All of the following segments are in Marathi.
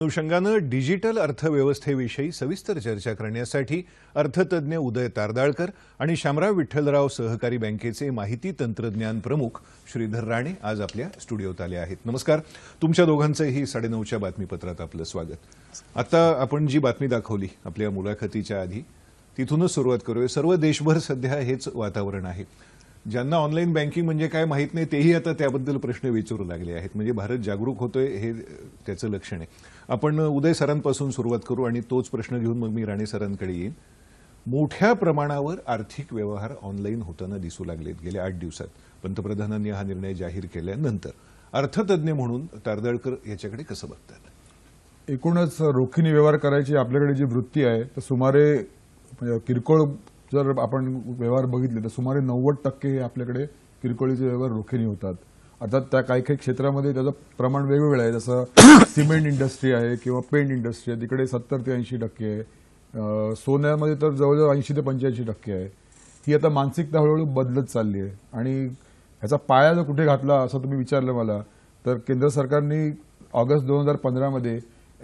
अनुषंगानं डिजिटल अर्थव्यवस्थेविषयी सविस्तर चर्चा करण्यासाठी अर्थतज्ज्ञ उदय तारदाळकर आणि शामराव विठ्ठलराव सहकारी बँकेचे माहिती तंत्रज्ञान प्रमुख श्रीधर राणे आज आपल्या स्टुडिओत आले आहेत. नमस्कार. तुमच्या दोघांचंही साडेनऊच्या बातमीपत्रात आपलं स्वागत. आता आपण जी बातमी दाखवली आपल्या मुलाखतीच्या आधी तिथूनच सुरुवात करूया. सर्व देशभर सध्या हेच वातावरण आहे. ज्यांना ऑनलाईन बँकिंग म्हणजे काय माहीत नाही तेही आता त्याबद्दल प्रश्न विचारू लागले आहेत. म्हणजे भारत जागरूक होतोय हे त्याचं लक्षण आहे. आपण उदय सरांपासून सुरुवात करू आणि तोच प्रश्न घेऊन मग मी राणे सरांकडे येईन. मोठ्या प्रमाणावर आर्थिक व्यवहार ऑनलाईन होताना दिसू लागलेत. गेल्या आठ दिवसात पंतप्रधानांनी हा निर्णय जाहीर केल्यानंतर अर्थतज्ञ म्हणून तारदळकर याच्याकडे कसं बघतात? एकूणच रोखीने व्यवहार करायची आपल्याकडे जी वृत्ती आहे तर सुमारे म्हणजे किरकोळ जर आपण व्यवहार बघितले तर सुमारे नव्वद टक्के हे आपल्याकडे किरकोळीचे व्यवहार रोखीने होतात. अर्थात त्या काही काही क्षेत्रामध्ये त्याचं प्रमाण वेगवेगळं आहे. जसं सिमेंट इंडस्ट्री आहे किंवा पेंट इंडस्ट्री आहे तिकडे सत्तर ते ऐंशी टक्के आहे. सोन्यामध्ये तर जवळजवळ ऐंशी ते पंच्याऐंशी टक्के आहे. ही आता मानसिकता हळूहळू बदलत चालली आहे. आणि ह्याचा पाया जर कुठे घातला असं तुम्ही विचारलं मला तर केंद्र सरकारने ऑगस्ट दोन हजार पंधरामध्ये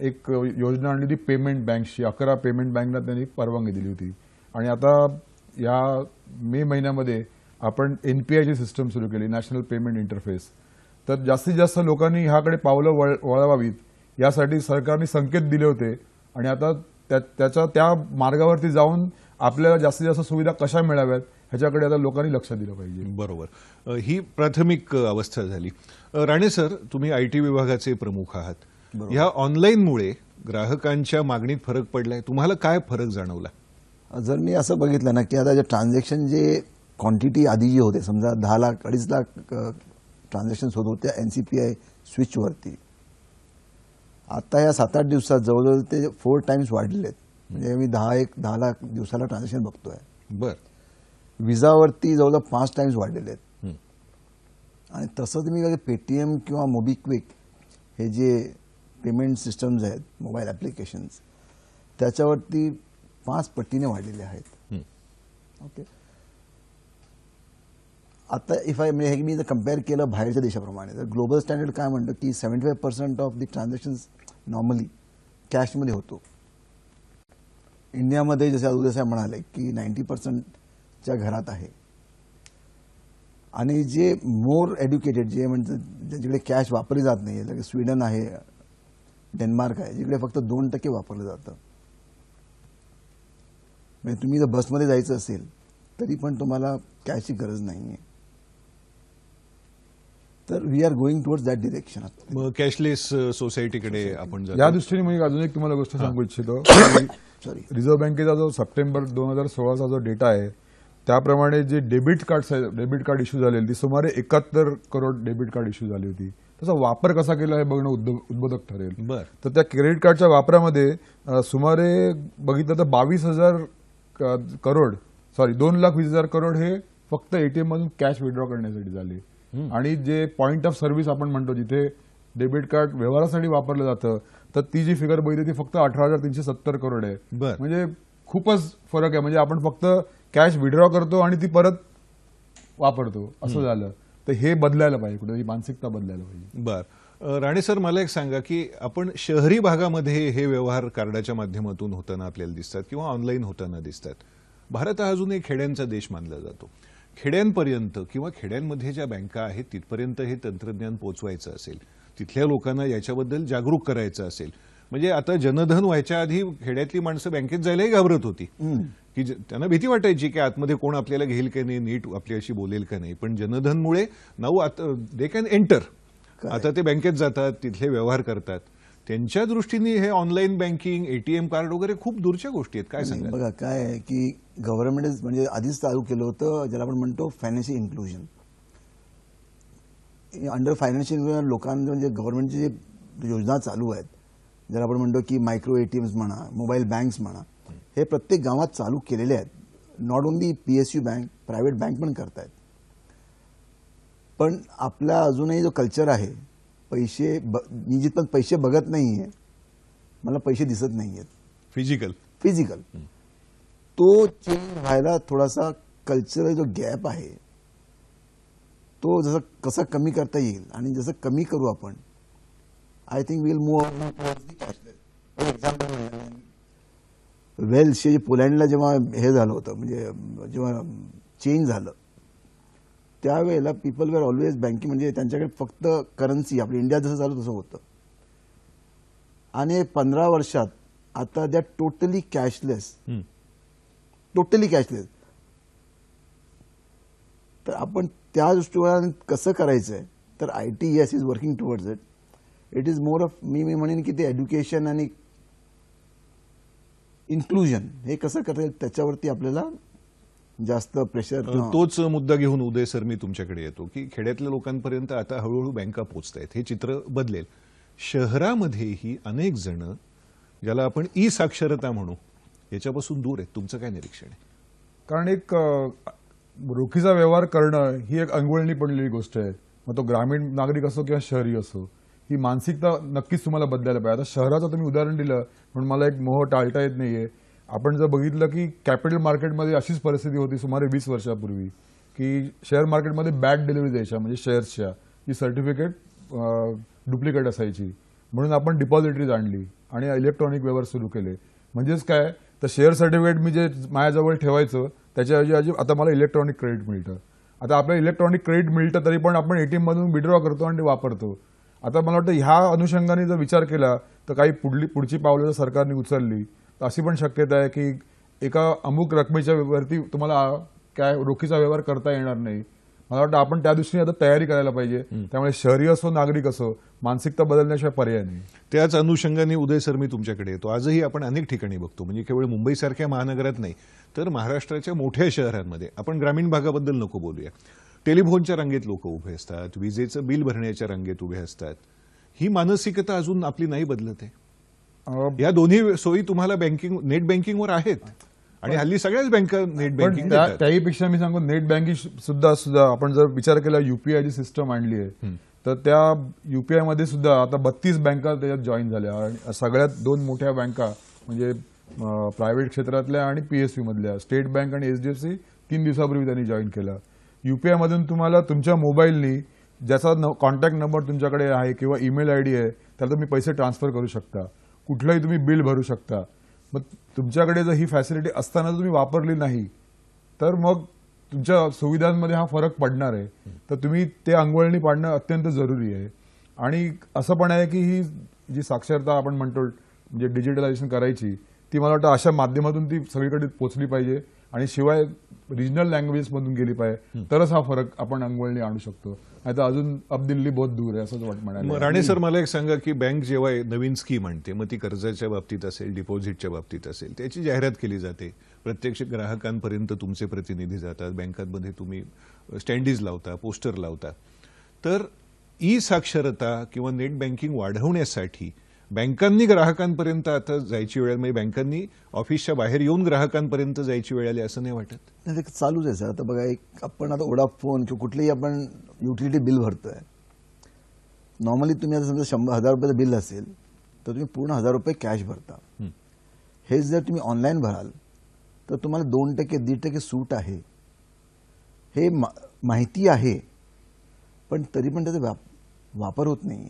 एक योजना आणली होती पेमेंट बँकची. अकरा पेमेंट बँकना त्यांनी परवानगी दिली होती. आणि आता या मे महिन्यामध्ये आपण एनपीआयची सिस्टम सुरू केली नॅशनल पेमेंट इंटरफेस तर जास्तीत जास्त लोकांनी ह्याकडे पावलं वळ- वळवावीत. यासाठी सरकारने संकेत दिले होते. आणि आता त्या- त्याच्या त्या मार्गावरती जाऊन आपल्याला जास्तीत जास्त सुविधा कशा मिळाव्यात ह्याच्याकडे आता लोकांनी लक्ष दिलं पाहिजे. बरोबर. ही प्राथमिक अवस्था झाली. राणे सर तुम्ही आय टी विभागाचे प्रमुख आहात. ह्या ऑनलाईनमुळे ग्राहकांच्या मागणीत फरक पडलाय. तुम्हाला काय फरक जाणवला? जर मी असं बघितलं ना की आता जे ट्रान्झॅक्शन जे क्वांटिटी आधी जे होते समजा दहा लाख अडीच लाख ट्रान्झॅक्शन होत होत्या एन सी पी आय स्विचवरती आता या सात आठ दिवसात जवळजवळ ते फोर टाइम्स वाढलेले आहेत. म्हणजे मी दहा एक दहा लाख दिवसाला ट्रान्झॅक्शन बघतोय. बर. विजावरती जवळजवळ पाच टाइम्स वाढलेले आहेत. आणि तसंच मी पेटीएम किंवा मोबिक्विक हे जे पेमेंट सिस्टम्स आहेत मोबाईल ॲप्लिकेशन्स त्याच्यावरती पाच पटीने वाढलेले आहेत. ओके आता इफ आय म्हणजे हे मी जर कंपेअर केलं बाहेरच्या देशाप्रमाणे तर ग्लोबल स्टँडर्ड काय म्हणतं की seventy five percent of the transactions normally कॅशमध्ये होतो. इंडियामध्ये जसे उदय साहेब म्हणाले की नाईन्टी पर्सेंटच्या घरात आहे. आणि जे मोर एज्युकेटेड जे म्हणजे ज्याच्याकडे कॅश वापरली जात नाही जसे स्वीडन आहे डेन्मार्क आहे जिकडे फक्त दोन टक्के वापरलं जातं. म्हणजे तुम्ही जर बसमध्ये जायचं असेल तरी पण तुम्हाला कॅशची गरज नाही आहे तर we are going towards that direction मग कॅशलेस सोसायटीकडे आपण या दृष्टीने मी अजून एक तुम्हाला गोष्ट सांगू इच्छितो. की सॉरी रिझर्व्ह बँकेचा जो सप्टेंबर दोन हजार सोळाचा जो डेटा आहे त्याप्रमाणे जे debit card debit card issue झालेली ती सुमारे एकाहत्तर करोड डेबिट कार्ड इश्यू झाली होती. त्याचा वापर कसा केला हे बघणं उद्बोधक ठरेल. बर. तर त्या क्रेडिट कार्डच्या वापरामध्ये सुमारे बघितलं तर बावीस हजार करोड सॉरी दोन लाख वीस हजार करोड हे फक्त एटीएम मधून कॅश विड्रॉ करण्यासाठी झाले. आणि जे पॉइंट ऑफ सर्व्हिस आपण म्हणतो जिथे डेबिट कार्ड व्यवहारासाठी वापरलं जातं तर ती जी फिगर बघितली ती फक्त अठरा हजार तीनशे सत्तर करोड आहे. म्हणजे खूपच फरक आहे. म्हणजे आपण फक्त कॅश विड्रॉ करतो आणि ती परत वापरतो. असं झालं. तर हे बदलायला पाहिजे कुठे ही मानसिकता बदलायला पाहिजे. बर. राणे सर मला एक सांगा की आपण शहरी भागामध्ये हे व्यवहार कार्डाच्या माध्यमातून होताना आपल्याला दिसतात किंवा ऑनलाईन होताना दिसतात. भारत हा अजून एक खेड्यांचा देश मानला जातो. खेड्यांपर्यंत किंवा खेड्यांमध्ये ज्या बँका आहेत तिथपर्यंत हे तंत्रज्ञान पोहोचवायचं असेल तिथल्या लोकांना याच्याबद्दल जागरूक करायचं असेल म्हणजे आता जनधन व्हायच्या आधी खेड्यातली माणसं बँकेत जायलाही घाबरत होती. की त्यांना भीती वाटायची की आतमध्ये कोण आपल्याला घेईल का नाही नीट आपल्याशी बोलेल का नाही. पण जनधनमुळे नाऊ आता दे कॅन एंटर आता ते बँकेत जातात तिथले व्यवहार करतात. त्यांच्या दृष्टीने हे ऑनलाईन बँकिंग एटीएम कार्ड वगैरे खूप दूरच्या गोष्टी आहेत. काय सांगा बघा काय आहे की गव्हर्नमेंट म्हणजे आधीच चालू केलं होतं ज्याला आपण म्हणतो financial inclusion under financial inclusion लोकांना म्हणजे गव्हर्नमेंटची जे योजना चालू आहेत ज्याला आपण म्हणतो की मायक्रो एटीएम्स म्हणा मोबाईल बँक्स म्हणा हे प्रत्येक गावात चालू केलेले आहेत. Not only P S U bank private bank पण करतायत. पण आपला अजूनही जो कल्चर आहे पैसे ब मी जिथपर्यंत पैसे बघत नाही आहे मला पैसे दिसत नाही आहेत फिजिकल फिजिकल तो चेंज व्हायला थोडासा कल्चरल जो गॅप आहे तो जसं कसा कमी करता येईल आणि जसं कमी करू आपण I think will move example वेल्सचे जे पोलँडला जेव्हा हे झालं होतं म्हणजे जेव्हा चेंज झालं त्यावेळेला पीपल वेर ऑलवेज बँकिंग म्हणजे त्यांच्याकडे फक्त करन्सी आपली इंडिया जसं झालं तसं होतं. आणि पंधरा वर्षात आता द्या टोटली कॅशलेस. टोटली कॅशलेस तर आपण त्या दृष्टिकोनाने कसं करायचं आहे तर I T S is working towards it it is more of मी मी म्हणेन की ते एज्युकेशन आणि इन्क्लुजन हे कसं करता येईल त्याच्यावरती आपल्याला जास्त प्रेशर तोच मुद्दा घेऊन उदय सर मी तुमच्याकडे येतो की खेड्यातल्या लोकांपर्यंत आता हळूहळू बँका पोचत आहेत हे चित्र बदलेल. शहरामध्येही अनेक जण ज्याला आपण ई साक्षरता म्हणू याच्यापासून दूर आहेत. तुमचं काय निरीक्षण आहे? कारण एक रोखीचा व्यवहार करणं ही एक अंगवळणी पडलेली गोष्ट आहे. मग तो ग्रामीण नागरिक असो किंवा शहरी असो ही मानसिकता नक्कीच तुम्हाला बदलायला पाहिजे. आता शहराचं तुम्ही उदाहरण दिलं म्हणून मला एक मोह टाळता येत नाहीये. आपण जर बघितलं की कॅपिटल मार्केटमध्ये अशीच परिस्थिती होती सुमारे वीस वर्षापूर्वी की शेअर मार्केटमध्ये बॅड डिलिव्हरी द्यायच्या म्हणजे शेअर्सच्या ही सर्टिफिकेट डुप्लिकेट असायची. म्हणून आपण डिपॉझिटरीज आणली आणि इलेक्ट्रॉनिक व्यवहार सुरू केले. म्हणजेच काय तर शेअर सर्टिफिकेट मी जे माझ्याजवळ ठेवायचं त्याच्याऐवजी आता मला इलेक्ट्रॉनिक क्रेडिट मिळतं. आता आपल्याला इलेक्ट्रॉनिक क्रेडिट मिळतं तरी पण आपण टी एममधून विड्रॉ करतो आणि ते वापरतो. आता मला वाटतं ह्या अनुषंगाने जर विचार केला तर काही पुढली पुढची पावलं जर सरकारने उचलली तर अशी पण शक्यता आहे की एका अमुक रकमेच्या वरती तुम्हाला काय रोखीचा व्यवहार करता येणार नाही. मला वाटतं आपण त्या दृष्टीने आता तयारी करायला पाहिजे. त्यामुळे शहरी असो नागरिक असो मानसिकता बदलण्याशिवाय पर्याय नाही. त्याच अनुषंगाने उदय सर मी तुमच्याकडे येतो. आजही आपण अनेक ठिकाणी बघतो म्हणजे केवळ मुंबईसारख्या महानगरात नाही तर महाराष्ट्राच्या मोठ्या शहरांमध्ये. आपण ग्रामीण भागाबद्दल नको बोलूया. टेलिफोनच्या रांगेत लोक उभे असतात विजेचं बिल भरण्याच्या रांगेत उभे असतात. ही मानसिकता अजून आपली नाही बदलत आहे. या दोन्ही सोयी तुम्हाला बँकिंग नेट बँकिंगवर आहेत. आणि हल्ली सगळ्याच बँका नेट बँकिंग त्या- देतात. त्याहीपेक्षा मी सांगू नेट बँकिंग सुद्धा सुद्धा आपण जर विचार केला युपीआय ची सिस्टम आणली आहे तर त्या युपीआयमध्ये सुद्धा आता बत्तीस बँका त्याच्यात जॉईन झाल्या. आणि सगळ्यात दोन मोठ्या बँका म्हणजे प्रायव्हेट क्षेत्रातल्या आणि पीएसयू मधल्या. स्टेट बँक आणि एचडीएफसी तीन दिवसापूर्वी त्यांनी जॉईन केलं. युपीआय मधून तुम्हाला तुमच्या मोबाईलनी ज्याचा कॉन्टॅक्ट नंबर तुमच्याकडे आहे किंवा ईमेल आय डी आहे त्याला तुम्ही पैसे ट्रान्सफर करू शकता. कुठलंही तुम्ही बिल भरू शकता. मग तुमच्याकडे जर ही फॅसिलिटी असताना जर तुम्ही वापरली नाही तर मग तुमच्या सुविधांमध्ये हा फरक पडणार आहे. तर तुम्ही ते अंगवळणी पाडणं अत्यंत जरुरी आहे. आणि असं पण आहे की ही जी साक्षरता आपण म्हणतो म्हणजे डिजिटलायझेशन करायची ती मला वाटतं अशा माध्यमातून ती सगळीकडे पोचली पाहिजे. आणि शिवाय रिजनल लँग्वेजेस मधून गेली पाहिजे तरच हा फरक आपण अंगवळणी आणू शकतो. नाही तर अजून अब दिल्ली बहुत दूर आहे असंच वाट मग म्हणायला राणे सर मला एक सांगा की बँक जेव्हा नवीन स्कीम आणते मग ती कर्जाच्या बाबतीत असेल डिपॉझिटच्या बाबतीत असेल त्याची जाहिरात केली जाते. प्रत्यक्ष ग्राहकांपर्यंत तुमचे प्रतिनिधी जातात बँकांमध्ये तुम्ही स्टँडीज लावता पोस्टर लावता. तर ई साक्षरता किंवा नेट बँकिंग वाढवण्यासाठी बँकांनी ग्राहकांपर्यंत आता जायची वेळ म्हणजे बँकांनी ऑफिसच्या बाहेर येऊन ग्राहकांपर्यंत जायची वेळ आली असं नाही वाटत? नाही, ते चालूच आहे सर. आता बघा एक आपण आता ओडाफोन किंवा कुठलेही आपण युटिलिटी बिल भरतोय. नॉर्मली तुम्ही आता समजा शंभर हजार रुपयाचं बिल असेल तर तुम्ही पूर्ण हजार रुपये कॅश भरता. हं. हेच जर तुम्ही ऑनलाईन भराल तर तुम्हाला दोन टक्के दीड टक्के सूट आहे. हे मा- माहिती आहे पण तरी पण त्याचा व्याप- वापर होत नाही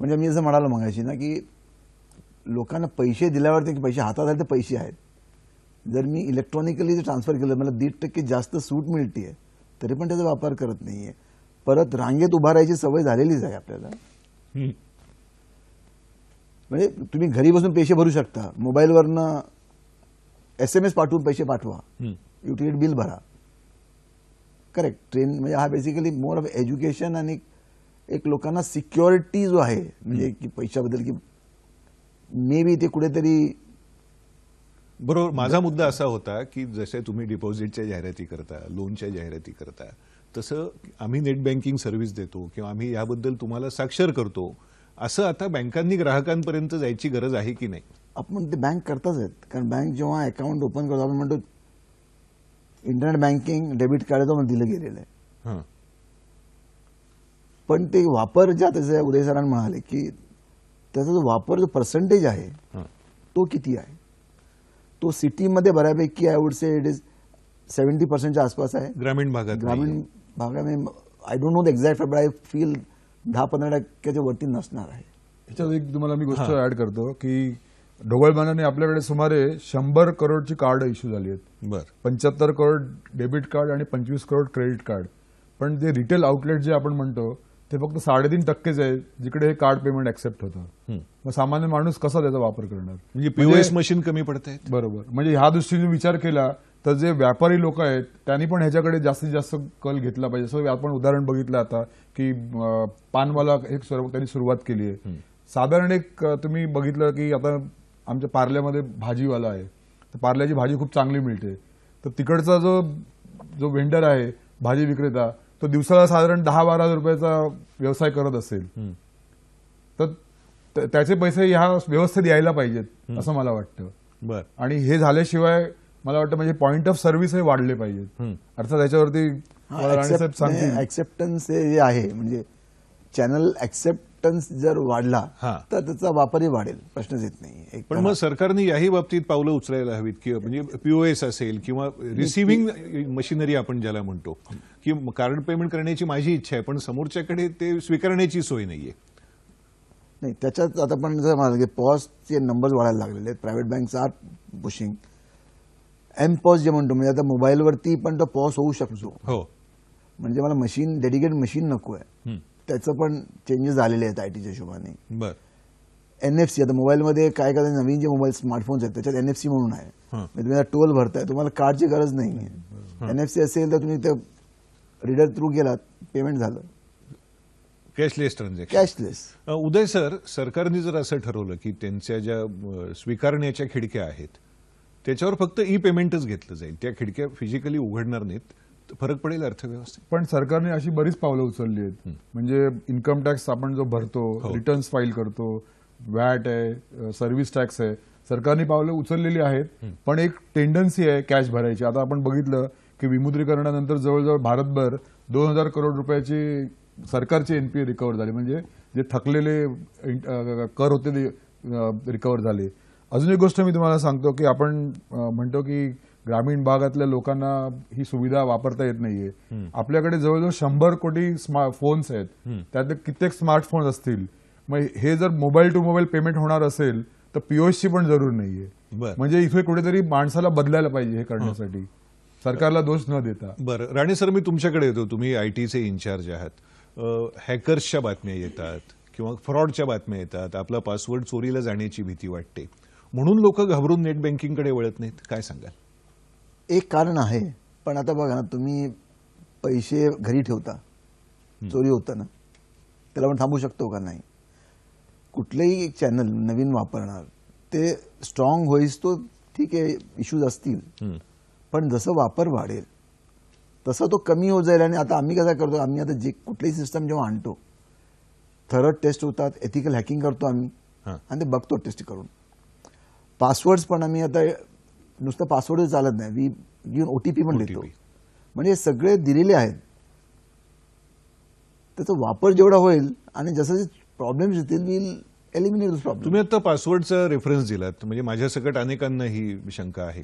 म्हणजे मी असं म्हणालो मगाशी ना की लोकांना पैसे दिल्यावरती की पैसे हातात आले तर पैसे आहेत. जर मी इलेक्ट्रॉनिकली जे ट्रान्सफर केलं मला दीड टक्के जास्त सूट मिळते तरी पण त्याचा वापर करत नाहीये. परत रांगेत उभा राहायची सवय झालेलीच आहे आपल्याला. म्हणजे तुम्ही घरी बसून पैसे भरू शकता. मोबाईलवरनं एस एम एस पाठवून पैसे पाठवा. युटिलिटी बिल भरा. करेक्ट ट्रेन म्हणजे हा बेसिकली मोर ऑफ एज्युकेशन आणि एक लोकांना सिक्युरिटी जो आहे म्हणजे की पैशाबद्दल की मे बी ते कुठेतरी बरोबर. माझा मुद्दा असा होता की जसे तुम्ही डिपॉझिटच्या जाहिराती करता लोनच्या जाहिराती करता तसं आम्ही नेट बँकिंग सर्व्हिस देतो किंवा आम्ही याबद्दल तुम्हाला साक्षर करतो असं आता बँकांनी ग्राहकांपर्यंत जायची गरज आहे की नाही? आपण ते बँक करताच आहेत. कारण बँक जेव्हा अकाउंट ओपन करतो आपण म्हणतो इंटरनेट बँकिंग डेबिट कार्ड तो दिलं गेलेलं आहे. हं. पण ते वापर ज्या त्याचे उदय सरांनी म्हणाले की त्याचा जो वापर जो पर्सेंटेज आहे हं. तो किती आहे? तो सिटीमध्ये बऱ्यापैकी I would say it is seventy पर्सेंटच्या आसपास आहे. ग्रामीण भागात ग्रामीण. भागामध्ये I don't know the exact but I feel दहा पंधरा टक्क्याच्या वरती नसणार आहे. ह्याच्यात एक तुम्हाला मी गोष्ट ऍड करतो की ढोबळमानाने आपल्याकडे सुमारे शंभर करोडची कार्ड इश्यू झाली आहेत. बर. पंच्याहत्तर करोड डेबिट कार्ड आणि पंचवीस करोड क्रेडिट कार्ड पण जे रिटेल आउटलेट जे आपण म्हणतो ते फक्त साडेतीन टक्केच आहे जिकडे हे कार्ड पेमेंट ऍक्सेप्ट होतं. मग सामान्य माणूस कसा त्याचा वापर करणार? म्हणजे पीओएस मशीन कमी पडत बरोबर. म्हणजे ह्या दृष्टीने विचार केला तर जे व्यापारी लोक आहेत त्यांनी पण ह्याच्याकडे जास्तीत जास्त कल घेतला पाहिजे. जसं आपण उदाहरण बघितलं आता की पानवाला एक सर्व त्यांनी सुरुवात केली आहे. साधारण एक तुम्ही बघितलं की आता आमच्या पार्ल्यामध्ये भाजीवाला आहे. तर पार्ल्याची भाजी खूप चांगली मिळते. तर तिकडचा जो जो वेंडर आहे भाजी विक्रेता तो दिवसाला साधारण दहा बारा हजार रुपयाचा व्यवसाय करत असेल. तर त- त्याचे पैसे ह्या व्यवस्थेत यायला पाहिजेत असं मला वाटतं. बर. आणि हे झाल्याशिवाय मला वाटतं म्हणजे पॉइंट ऑफ सर्व्हिस हे वाढले पाहिजेत. अर्थात त्याच्यावरती ऍक्सेप्टन्स जे आहे. म्हणजे चॅनल ऍक्सेप्टन्स जर वाढला. तर त्याचा वापरही वाढेल. प्रश्नच येत नाही पण मग सरकारने याही बाबतीत पावलं उचलायला हवीत की म्हणजे पीओएस असेल किंवा रिसिव्हिंग मशिनरी आपण ज्याला म्हणतो की कार्ड पेमेंट करण्याची माझी इच्छा आहे पण समोरच्याकडे ते स्वीकारण्याची सोय नाहीये. नाही त्याच्यात आता पण जर मला पॉजचे नंबर्स वाढायला लागलेले आहेत. Private banks are pushing M POS जे म्हणतो म्हणजे आता मोबाईलवरती पण तो पॉज होऊ शकतो. हो. म्हणजे मला मशीन डेडिकेट मशीन नको आहे. त्याचं पण चेंजेस झालेले आहेत आयटीच्या हिशोबाने. बर. एन एफ सी आता मोबाईलमध्ये काय काय नवीन जे मोबाईल स्मार्टफोन्स आहेत त्याच्यात एन एफ सी म्हणून आहे. म्हणजे तुम्ही टोल भरताय तुम्हाला कार्डची गरज नाही आहे. एन एफ सी असेल तर तुम्ही ते रीडर थ्रू गेलात पेमेंट झालं. Cashless transaction cashless Uday sir सरकारने जर असं ठरवलं की त्यांच्या ज्या स्वीकारण्याच्या खिडक्या आहेत त्याच्यावर फक्त ई पेमेंटच घेतलं जाईल. त्या खिडक्या फिजिकली उघडणार नाहीत. फरक पडेल अर्थव्यवस्थेत. पण सरकारने अशी बरीच पावलं उचलली आहेत. म्हणजे इन्कम टॅक्स आपण जो भरतो हो. रिटर्न्स फाईल करतो वॅट आहे सर्व्हिस टॅक्स आहे सरकारने पावलं उचललेली आहेत. पण एक टेंडन्सी आहे कॅश भरायची. आता आपण बघितलं की विमुद्रीकरणानंतर जवळजवळ भारतभर दोन हजार करोड रुपयाची सरकारची एनपीए रिकवर झाली. म्हणजे जे थकलेले कर होते ते रिकवर झाले. अजून एक गोष्ट मी तुम्हाला सांगतो की आपण म्हणतो की ग्रामीण भागातल्या लोकांना ही सुविधा वापरता येत नाहीये. आपल्याकडे जवळजवळ शंभर कोटी स्मार्ट फोन्स आहेत. त्यातले कित्येक स्मार्टफोन असतील. मग हे जर मोबाईल टू मोबाईल पेमेंट होणार असेल तर पीओएसची पण जरूर नाहीये. म्हणजे इथे कुठेतरी माणसाला बदलायला पाहिजे हे करण्यासाठी. सरकारला दोष न देता. बरं. राणे सर मी तुमच्याकडे येतो. तुम्ही आय टीचे इन्चार्ज आहात. हॅकर्सच्या बातम्या येतात किंवा फ्रॉडच्या बातम्या येतात. आपला पासवर्ड चोरीला जाण्याची भीती वाटते. म्हणून लोक घाबरून नेट बँकिंगकडे वळत नाहीत. काय सांगाल? एक कारण आहे पण आता बघा ना तुम्ही पैसे घरी ठेवता चोरी होतं ना त्याला आपण थांबू शकतो का नाही कुठलंही एक चॅनल नवीन वापरणार ते स्ट्रॉंग होईस तो ठीक आहे इश्यूज असतील. पण जसं वापर वाढेल तसं तो कमी होत जाईल आणि आता आम्ही कसा करतो आम्ही आता जे कुठलीही सिस्टम जेव्हा आणतो थरड टेस्ट होतात एथिकल हॅकिंग करतो आम्ही. आणि ते बघतो टेस्ट करून पासवर्ड्स पण आम्ही आता नुसतं पासवर्ड चालत नाही. वी घेऊन ओटीपी पण देतो. म्हणजे सगळे दिलेले आहेत. त्याचा वापर जेवढा होईल आणि जसं प्रॉब्लेम्स येतील विल एलिमिनेट प्रॉब्लेम तुम्ही आता पासवर्डचा रेफरन्स दिलात. म्हणजे माझ्या सकट अनेकांना ही शंका आहे.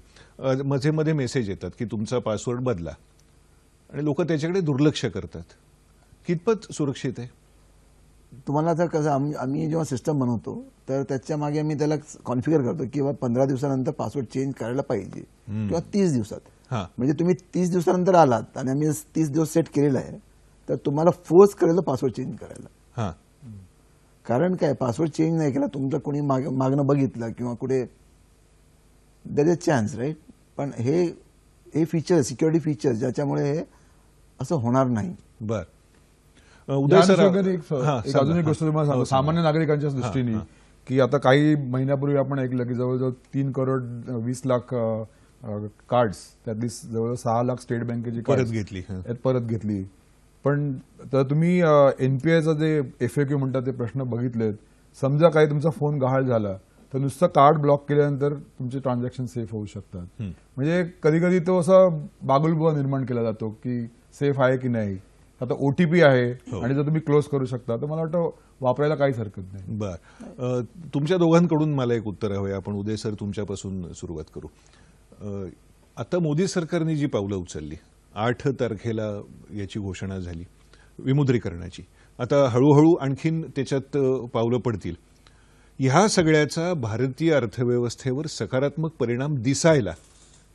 मध्ये मध्ये मेसेज येतात की तुमचा पासवर्ड बदला. आणि लोक त्याच्याकडे दुर्लक्ष करतात. कितपत सुरक्षित आहे? तुम्हाला जर कसं आम्ही आम्ही जेव्हा सिस्टम बनवतो तर त्याच्यामागे आम्ही त्याला कॉन्फिगर करतो किंवा पंधरा दिवसानंतर पासवर्ड चेंज करायला पाहिजे. किंवा तीस दिवसात. हां. म्हणजे तुम्ही तीस दिवसानंतर आलात आणि आम्ही तीस दिवस सेट केलेला आहे तर तुम्हाला फोर्स करेल पासवर्ड चेंज करायला. हां. कारण काय? पासवर्ड चेंज नाही केला तुमचं कोणी माग मागणं बघितलं किंवा कुठे देर इज चान्स राईट पण हे हे फीचर सिक्युरिटी फीचर ज्याच्यामुळे हे असं होणार नाही. बर. उदय सर एक. अजून एक गोष्ट तुम्हाला सांगतो. हो. सामान्य नागरिकांच्या दृष्टीने की आता काही महिन्यापूर्वी आपण ऐकलं की जवळजवळ तीन करोड वीस लाख कार्ड्स त्यातली जवळजवळ सहा लाख स्टेट बँकेची परत घेतली परत घेतली. पण तर तुम्ही एनपीआयचा जे एफएक्यू म्हणतात ते प्रश्न बघितलेत. समजा काही तुमचा फोन गहाळ झाला तर नुसतं कार्ड ब्लॉक केल्यानंतर तुमचे ट्रान्झॅक्शन सेफ होऊ शकतात. म्हणजे कधी कधी तो असा बागुलबुवा निर्माण केला जातो की सेफ आहे की नाही? आता ओटीपी आहे हो. आणि जर तुम्ही क्लोज करू शकता तर मला वाटतं वापरायला काहीच हरकत नाही. बर. तुमच्या दोघांकडून मला एक उत्तर हवं. आपण उदय सर तुमच्यापासून सुरुवात करू. आता मोदी सरकारने जी पावलं उचलली आठ तारखेला याची घोषणा झाली विमुद्रीकरणाची. आता हळूहळू आणखीन त्याच्यात पावलं पडतील. ह्या सगळ्याचा भारतीय अर्थव्यवस्थेवर सकारात्मक परिणाम दिसायला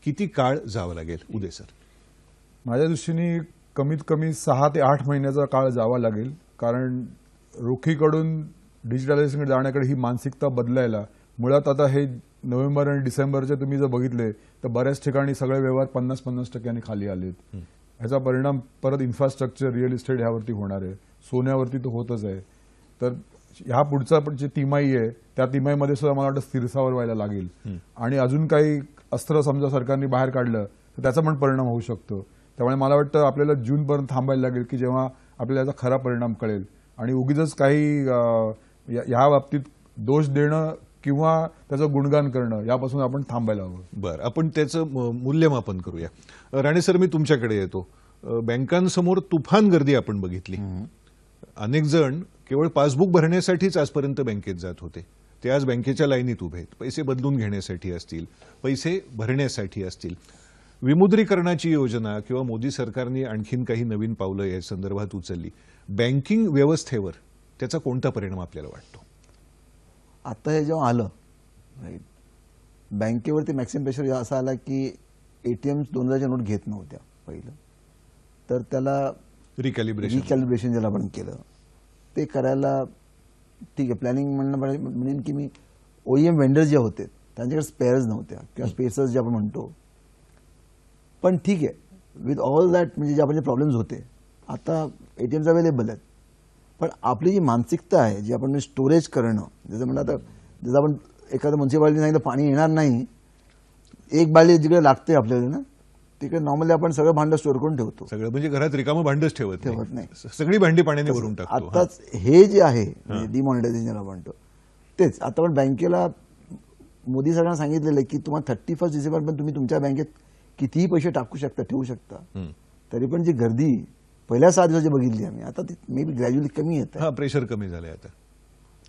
किती काळ जावं लागेल उदय सर? माझ्या दृष्टीने कमीत कमी सहा ते आठ महिन्याचा काळ जावा लागेल. कारण रोखीकडून डिजिटलायझेशनकडे जाण्याकडे ही मानसिकता बदलायला मुळात आता हे नोव्हेंबर आणि डिसेंबरचे तुम्ही जर बघितले तर बऱ्याच ठिकाणी सगळे व्यवहार पन्नास पन्नास टक्क्यांनी खाली आलेत. ह्याचा परिणाम परत इन्फ्रास्ट्रक्चर रिअल इस्टेट ह्यावरती होणार आहे. सोन्यावरती तो होतच आहे. तर ह्या पुढचा पण जे तिमाही आहे त्या तिमाहीमध्ये सुद्धा मला वाटतं स्थिरसावर व्हायला लागेल. आणि अजून काही अस्त्र समजा सरकारने बाहेर काढलं तर त्याचा पण परिणाम होऊ शकतो. त्यामुळे मला वाटतं आपल्याला जूनपर्यंत थांबायला लागेल की जेव्हा आपल्याला याचा खरा परिणाम कळेल. आणि उगीच काही या- ह्या बाबतीत दोष देणं किंवा त्याचं गुणगान करणं यापासून आपण थांबायला हवं. बरं आपण त्याचं मूल्यमापन करूया. राणे सर मी तुमच्याकडे येतो. बँकांसमोर तुफान गर्दी आपण बघितली. अनेक जण केवळ पासबुक भरण्यासाठीच आजपर्यंत बँकेत जात होते. ते आज बँकेच्या लाईनीत उभे आहेत. पैसे बदलून घेण्यासाठी असतील पैसे भरण्यासाठी असतील. विमुद्रीकरणाची योजना किंवा मोदी सरकारने आणखीन काही नवीन पावलं या संदर्भात उचलली. बँकिंग व्यवस्थेवर त्याचा कोणता परिणाम आपल्याला वाटतो? आता हे जेव्हा आलं राईट बँकेवरती मॅक्सिमम प्रेशर असा आला की एटीएम दोन हजारच्या नोट घेत नव्हत्या पहिलं. तर त्याला रिकॅलिब्रेशन रिकॅलिब्रेशन ज्याला आपण केलं. ते करायला ठीक आहे प्लॅनिंग म्हणणं म्हणेन की मी ओईएम वेंडर जे होते त्यांच्याकडे स्पेअर्स नव्हत्या. किंवा स्पेसर्स जे आपण म्हणतो पण ठीक आहे. विथ ऑल दॅट म्हणजे जे आपण जे प्रॉब्लेम्स होते आता एटीएम्स अवेलेबल आहेत. पण आपली जी मानसिकता आहे जी आपण स्टोरेज करणं जसं म्हणलं आता जसं आपण एखादं म्युन्सिपालिटी सांगितलं पाणी येणार नाही. एक बाळी जिकडे लागते आपल्याला ना तिकडे नॉर्मली आपण सगळं भांडं स्टोअर करून ठेवतो. सगळं म्हणजे घरात रिकामं भांडच ठेवत ठेवत नाही. सगळी भांडी पाण्याने भरून टाकतो. हा. आताच हे. जे आहे डिमॉनिटायझेशन ज्याला म्हणतो तेच. आता पण बँकेला मोदी सरकारनं सांगितलेलं आहे की तुम्हाला थर्टी फर्स्ट डिसेंबर पण तुम्ही तुमच्या बँकेत कितीही पैसे टाकू शकता ठेवू शकता. तरी पण जी गर्दी पहिल्या सहा दिवसाची बघितली आम्ही आता ती मे बी ग्रॅज्युअली कमी येत हा प्रेशर कमी झालंय आता.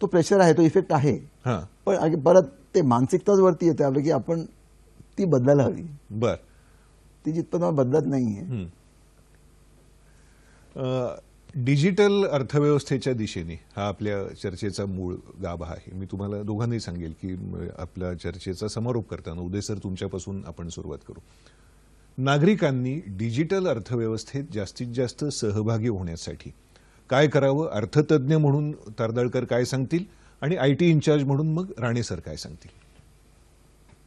तो प्रेशर आहे तो इफेक्ट आहे. हा. पण परत ते मानसिकताच वरती येते आपलं की आपण ती बदलायला हवी. बर. ती जितपत बदलत नाहीये. डिजिटल अर्थव्यवस्थेच्या दिशेने हा आपल्या चर्चेचा मूळ गाभा आहे. मी तुम्हाला दोघांनाही सांगेल की आपल्या चर्चेचा समारोप करताना उदय सर तुमच्यापासून आपण सुरुवात करू. नागरिकांनी डिजिटल अर्थव्यवस्थेत जास्तीत जास्त सहभागी होण्यासाठी काय करावं? अर्थतज्ञ म्हणून तारदाळकर काय सांगतील? आणि आय टी इन्चार्ज म्हणून मग राणे सर काय सांगतील?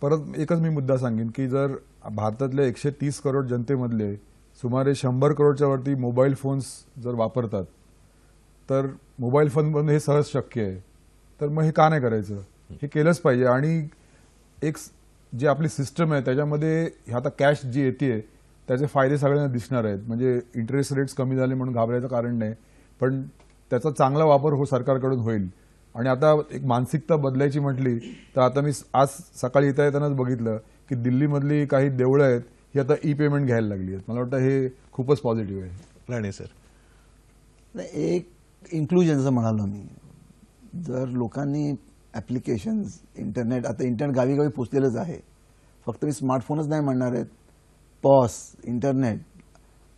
परत एकच मी मुद्दा सांगेन की जर भारतातल्या एकशे तीस करोड जनतेमधले सुमारे शंभर करोडच्या वरती मोबाईल फोन्स जर वापरतात तर मोबाईल फोनमधून हे सहज शक्य आहे. तर मग हे का नाही करायचं? हे केलंच पाहिजे. आणि एक जी आपली सिस्टम आहे त्याच्यामध्ये हे आता कॅश जी येते त्याचे फायदे सगळ्यांना दिसणार आहेत. म्हणजे इंटरेस्ट रेट्स कमी झाले म्हणून घाबरायचं कारण नाही पण त्याचा चांगला वापर हो सरकारकडून होईल. आणि आता एक मानसिकता बदलायची म्हटली तर आता मी आज सकाळी येता येतानाच बघितलं की दिल्लीमधली काही देवळं आहेत ही आता ई पेमेंट घ्यायला लागली आहेत. मला वाटतं हे खूपच पॉझिटिव्ह आहे. राणे सर. नाही, एक इन्क्लुजन जसं म्हणालो मी जर लोकांनी ॲप्लिकेशन्स इंटरनेट आता इंटरनेट गावी गावी पोचलेलंच आहे. फक्त मी स्मार्टफोनच नाही म्हणणार आहेत. POS internet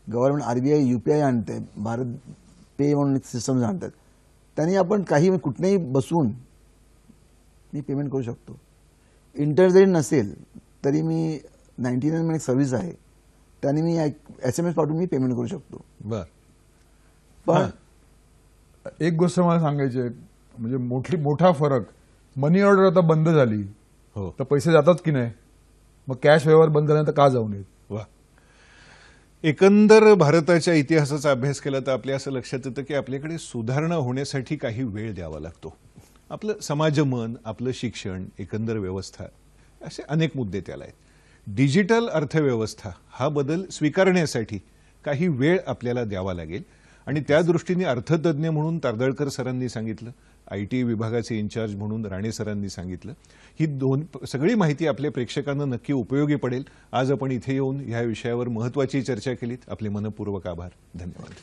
government R B I U P I आणते भारत पे म्हणून एक सिस्टम्स आणतात. त्यांनी आपण काही कुठेही बसून मी पेमेंट करू शकतो. इंटरनेट जरी नसेल तरी मी नाईन्टी नाईन एक सर्व्हिस आहे. त्याने मी एस एम एस पाठवून मी पेमेंट करू शकतो. बर. पण एक गोष्ट मला सांगायची आहे. म्हणजे मोठी मोठा फरक मनी ऑर्डर आता बंद झाली. हो. तर पैसे जातात की नाही? मग कॅश व्यवहार बंद झाल्यानंतर का जाऊ नयेत? वा. एकंदर भारताच्या इतिहासाचा अभ्यास केला तर आपल्या असं लक्षात येतं की आपल्याकडे सुधारणा होण्यासाठी काही वेळ द्यावा लागतो. आपलं समाजमन आपलं शिक्षण एकंदर व्यवस्था असे अनेक मुद्दे त्याला आहेत. डिजिटल अर्थव्यवस्था हा बदल स्वीकारण्यासाठी काही वेळ आपल्याला द्यावा लागेल. आणि त्या दृष्टीने अर्थतज्ञ म्हणून तारदळकर सरांनी सांगितलं आय टी विभागाचे इन्चार्ज म्हणून राणे सरांनी सांगितलं ही दोन सगळी माहिती आपल्या प्रेक्षकांना नक्की उपयोगी पडेल. आज आपण इथे येऊन ह्या विषयावर महत्वाची चर्चा केलीत. आपले मनपूर्वक आभार. धन्यवाद.